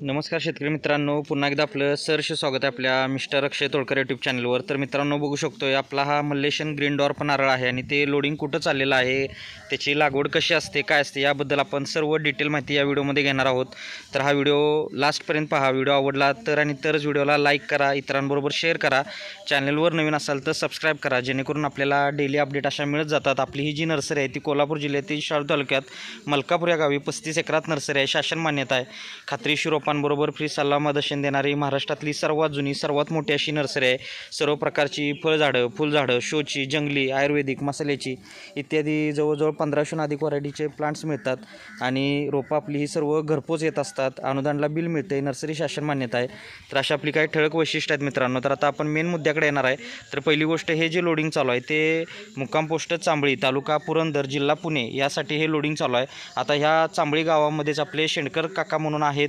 नमस्कार शेतकरी मित्रांनो पुन्हा एकदा आपलं सरसे स्वागत आहे आपल्या मिस्टर अक्षय तोडकर यूट्यूब चॅनलवर तर मित्रांनो बघू शकतोय आपला हा मल्लेशन ग्रीन डॉर्फ नारळ आहे आणि ते लोडिंग कुठं चाललेलं आहे त्याची लागवड कशी असते काय असते याबद्दल आपण सर्व डिटेल माहिती या व्हिडिओमध्ये घेणार आहोत. तर हा व्हिडिओ लास्टपर्यंत पहा व्हिडिओ आवडला तर आणि तरच व्हिडिओला लाईक करा इतरांबरोबर शेअर करा. चॅनलवर नवीन असाल तर सबस्क्राईब करा जेणेकरून आपल्याला डेली अपडेट अशा मिळत जातात. आपली ही जी नर्सरी आहे ती कोल्हापूर जिल्ह्यातील शाळू तालुक्यात मलकापूर या गावी पस्तीस एकरात नर्सरी आहे शासन मान्यता आहे. खात्रीशीर रोपांबरोबर फ्री सल्ला मदर्शन देणारी महाराष्ट्रातली सर्वात जुनी सर्वात मोठी अशी नर्सरी आहे. सर्व प्रकारची फळझाडं फुलझाडं शोची जंगली आयुर्वेदिक मसाल्याची इत्यादी जवळजवळ पंधराशून अधिक व्हरायटीचे प्लांट्स मिळतात आणि रोपं आपली ही सर्व घरपोच येत असतात. अनुदानला बिल मिळते नर्सरी शासन मान्यता आहे. तर अशा आपली काही ठळक वैशिष्ट्य आहेत मित्रांनो. तर आता आपण मेन मुद्द्याकडे येणार आहे. तर पहिली गोष्ट हे जे लोडिंग चालू आहे ते मुक्काम पोस्ट चांबळी तालुका पुरंदर जिल्हा पुणे यासाठी हे लोडिंग चालू आहे. आता ह्या चांबळी गावामध्येच आपले शेणकर काका म्हणून आहेत.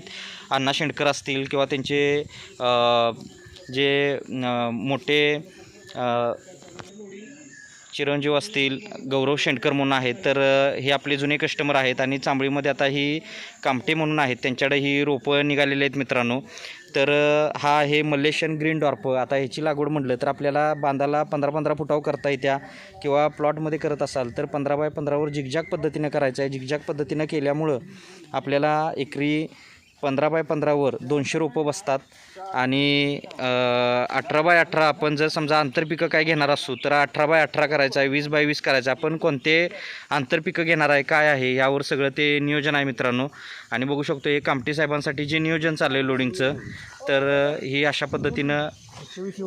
अण्णा शेणकर असतील किंवा त्यांचे जे मोठे चिरंजीव असतील गौरव शेंडकर म्हणून आहेत तर हे आपले जुने कस्टमर आहेत आणि चांबळीमध्ये आता ही कामटे म्हणून आहेत त्यांच्याकडे ही रोपं निघालेली आहेत मित्रांनो. तर हा आहे मल्लेशन ग्रीन डॉर्प. आता ह्याची लागवड म्हटलं तर आपल्याला बांधाला पंधरा पंधरा फुटावर करता येत्या किंवा प्लॉटमध्ये करत असाल तर पंधरा बाय पंधरावर झिकझॅक पद्धतीनं करायचं आहे. झिकझॅक पद्धतीनं केल्यामुळं आपल्याला एकरी पंधरा बाय पंधरावर दोनशे रोपं बसतात. आणि अठरा बाय अठरा आपण जर समजा आंतरपिकं काय घेणार असू तर अठरा बाय अठरा करायचं आहे वीस बाय वीस करायचं आपण कोणते आंतरपिकं घेणार आहे काय आहे यावर सगळं ते नियोजन आहे मित्रांनो. आणि बघू शकतो हे कामटी साहेबांसाठी जे नियोजन चाललं आहे लोडिंगचं तर ही अशा पद्धतीनं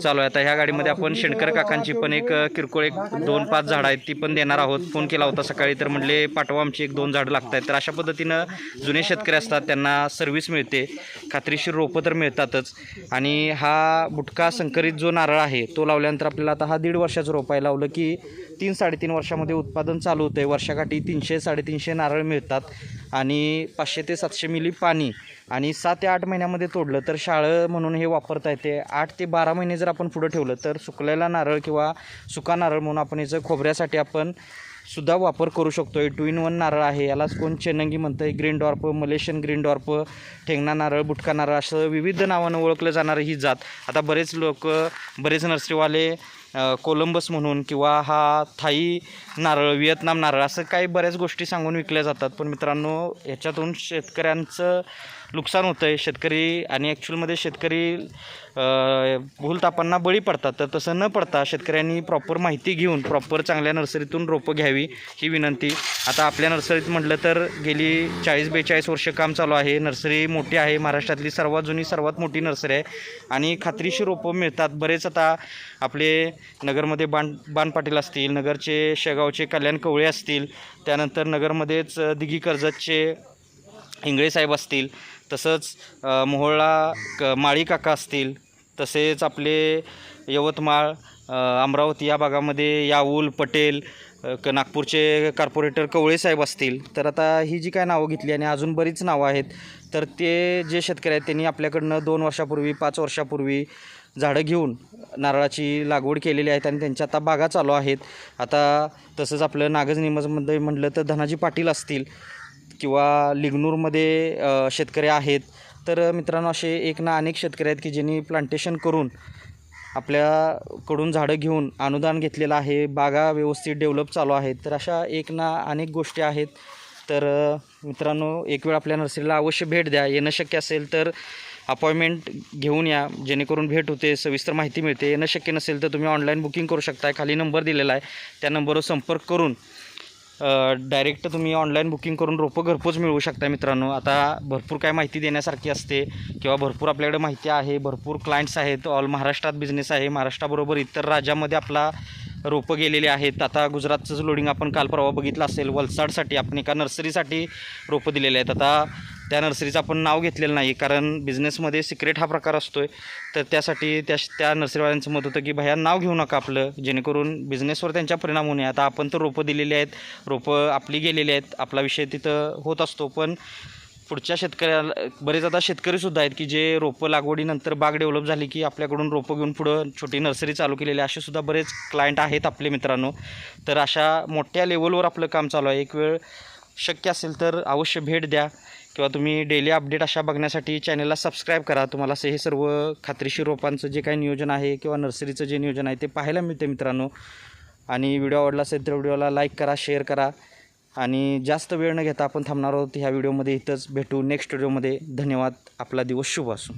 चालू आहे. आता ह्या गाडीमध्ये आपण शेणकर काकांची पण एक किरकोळ एक दोन पाच झाडं आहेत. ती पण देणार आहोत. फोन केला होता सकाळी तर म्हणले पाठवा आमची एक दोन झाडं लागत आहेत तर अशा पद्धतीनं जुने शेतकरी असतात. त्यांना सर्व्हिस मिळते. खात्रीशीर रोपं तर मिळतातच. आणि हा बुटका संकरित जो नारळ आहे तो लावल्यानंतर आपल्याला आता हा दीड वर्षाचं रोप आहे. लावलं की तीन साडेतीन वर्षामध्ये उत्पादन चालू होतं आहे वर्षाकाठी तीनशे साडेतीनशे नारळ मिळतात. आणि पाचशे ते सातशे मिली पाणी आणि सात ते आठ महिन्यामध्ये तोडलं तर शाळं म्हणून हे वापरता येते. आठ ते बारा महिने जर आपण पुढं ठेवलं तर सुकलेला नारळ किंवा सुका नारळ म्हणून आपण याचं खोबऱ्यासाठी आपण सुद्धा वापर करू शकतो. टू इन वन नारळ आहे. यालाच कोण चेनंगी म्हणतं आहे green dwarf Malaysian green dwarf ठेंगणा नारळ बुटका नारळ असं विविध नावानं ओळखलं जाणारं ही जात. आता बरेच लोक बरेच नर्सरीवाले कोलंबस म्हणून किंवा हा थाई नारळ व्हिएतनाम नारळ असं काही बऱ्याच गोष्टी सांगून विकल्या जातात. पण मित्रांनो ह्याच्यातून शेतकऱ्यांचं नुकसान होतं आहे शेतकरी आणि ॲक्च्युअलमध्ये शेतकरी भूलतापांना बळी पडतात. तर तसं न पडता शेतकऱ्यांनी प्रॉपर माहिती घेऊन प्रॉपर चांगल्या नर्सरीतून रोपं घ्यावी ही विनंती. आता आपल्या नर्सरीत म्हटलं तर गेली चाळीस बेचाळीस वर्ष काम चालू आहे. नर्सरी मोठी आहे. महाराष्ट्रातली सर्वात जुनी सर्वात मोठी नर्सरी आहे. आणि खात्रीशीर रोपं मिळतात. बरेच आता आपले नगरमध्ये बाण बाण पाटील असतील नगरचे शेगावचे कल्याण कवळे असतील त्यानंतर नगरमध्येच दिघी कर्जतचे हिंगळे साहेब असतील तसंच मोहळा मोहोळला क माळी काका असतील तसेच आपले यवतमाळ अमरावती या भागामध्ये याऊल पटेल क नागपूरचे कार्पोरेटर कवळे साहेब असतील तर आता ही जी काय नावं घेतली आणि अजून बरीच नावं आहेत तर ते जे शेतकरी आहेत त्यांनी आपल्याकडनं दोन वर्षापूर्वी पाच वर्षापूर्वी झाडं घेऊन नारळाची लागवड केलेली आहेत आणि त्यांच्या आता बागा चालू आहेत. आता तसंच आपलं नागज निमजमध्ये म्हटलं तर धनाजी पाटील असतील किंवा लिग्नूरमध्ये शेतकरी आहेत. तर मित्रांनो असे एक ना अनेक शेतकरी आहेत की ज्यांनी प्लांटेशन करून आपल्याकडून झाडं घेऊन अनुदान घेतलेलं आहे बागा व्यवस्थित डेव्हलप चालू आहेत. तर अशा एक ना अनेक गोष्टी आहेत. तर मित्रांनो एक वेळ आपल्या नर्सरीला अवश्य भेट द्या. येणं शक्य असेल तर अपॉइंटमेंट घेऊन या. जेणेकरून भेट होते सविस्तर माहिती मिळते. येणं शक्य नसेल तर तुम्ही ऑनलाईन बुकिंग करू शकताय. खाली नंबर दिलेला आहे. त्या नंबरवर संपर्क करून डायरेक्ट तुम्ही ऑनलाईन बुकिंग करून रोपं घरपोच मिळवू शकता मित्रांनो. आता भरपूर काय माहिती देण्यासारखी असते किंवा भरपूर आपल्याकडे माहिती आहे भरपूर क्लायंट्स आहेत. ऑल महाराष्ट्रात बिझनेस आहे. महाराष्ट्राबरोबर इतर राज्यामध्ये आपला रोपं गेलेले आहेत. आता गुजरातचंच लोडिंग आपण काल परवा बघितलं असेल. वलसाडसाठी आपण एका नर्सरीसाठी रोपं दिलेले आहेत. आता त्या नर्सरीचं आपण नाव घेतलेलं नाही कारण बिझनेसमध्ये सिक्रेट हा प्रकार असतो आहे तर त्यासाठी त्या त्या नर्सरीवाल्यांचं मत होतं की भैया नाव घेऊ नका आपलं जेणेकरून बिझनेसवर त्यांच्या परिणाम होऊ नये. आता आपण तर रोपं दिलेली आहेत रोपं आपली गेलेली आहेत आपला विषय तिथं होत असतो पण पुढच्या शेतकऱ्याला बरेच आता शेतकरीसुद्धा आहेत की जे रोपं लागवडीनंतर बाग डेव्हलप झाली की आपल्याकडून रोपं घेऊन पुढं छोटी नर्सरी चालू केलेली आहे असे सुद्धा बरेच क्लायंट आहेत आपले मित्रांनो. तर अशा मोठ्या लेवलवर आपलं काम चालू आहे. एक वेळ शक्य असेल तर अवश्य भेट द्या. किंवा तुम्ही डेली अपडेट अशा बघण्यासाठी चॅनलला सबस्क्राईब करा. तुम्हाला असं हे सर्व खात्रीशीर रोपांचं जे काही नियोजन आहे किंवा नर्सरीचं जे नियोजन आहे ते पाहायला मिळते मित्रांनो. आणि व्हिडिओ आवडला असेल तर व्हिडिओला लाईक करा शेअर करा. आणि जास्त वेळ न घेता आपण थांबणार आहोत. ह्या व्हिडिओमध्ये इथंच भेटू नेक्स्ट व्हिडिओमध्ये धन्यवाद. आपला दिवस शुभ असो.